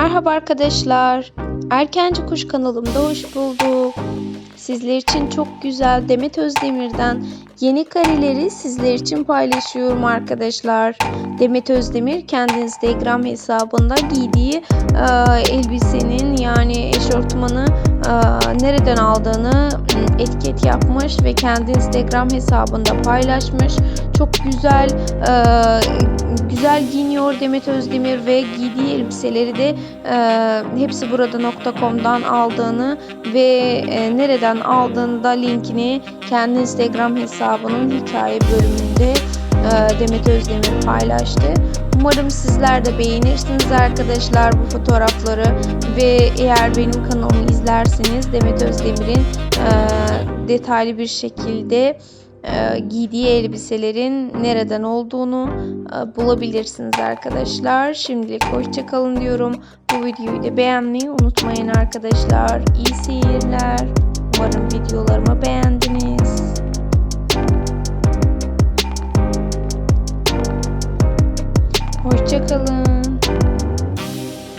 Merhaba arkadaşlar. Erkenci Kuş kanalımda hoş bulduk. Sizler için çok güzel Demet Özdemir'den yeni kareleri sizler için paylaşıyorum arkadaşlar. Demet Özdemir kendi Instagram hesabında giydiği e, elbisenin yani eşortmanı e, nereden aldığını m, etiket yapmış ve kendi Instagram hesabında paylaşmış. Çok güzel e, güzel giyiniyor Demet Özdemir ve giydiği elbiseleri de e, hepsi burada.com'dan aldığını ve e, nereden aldığını da linkini kendi Instagram hesabının hikaye bölümünde e, Demet Özdemir paylaştı. Umarım sizler de beğenirsiniz arkadaşlar bu fotoğrafları ve eğer benim kanalımı izlerseniz Demet Özdemir'in e, detaylı bir şekilde giydiği elbiselerin nereden olduğunu e, bulabilirsiniz arkadaşlar. Şimdilik hoşçakalın diyorum. Bu videoyu da beğenmeyi unutmayın arkadaşlar. İyi seyirler. Umarım videolarımı beğendiniz. Hoşçakalın.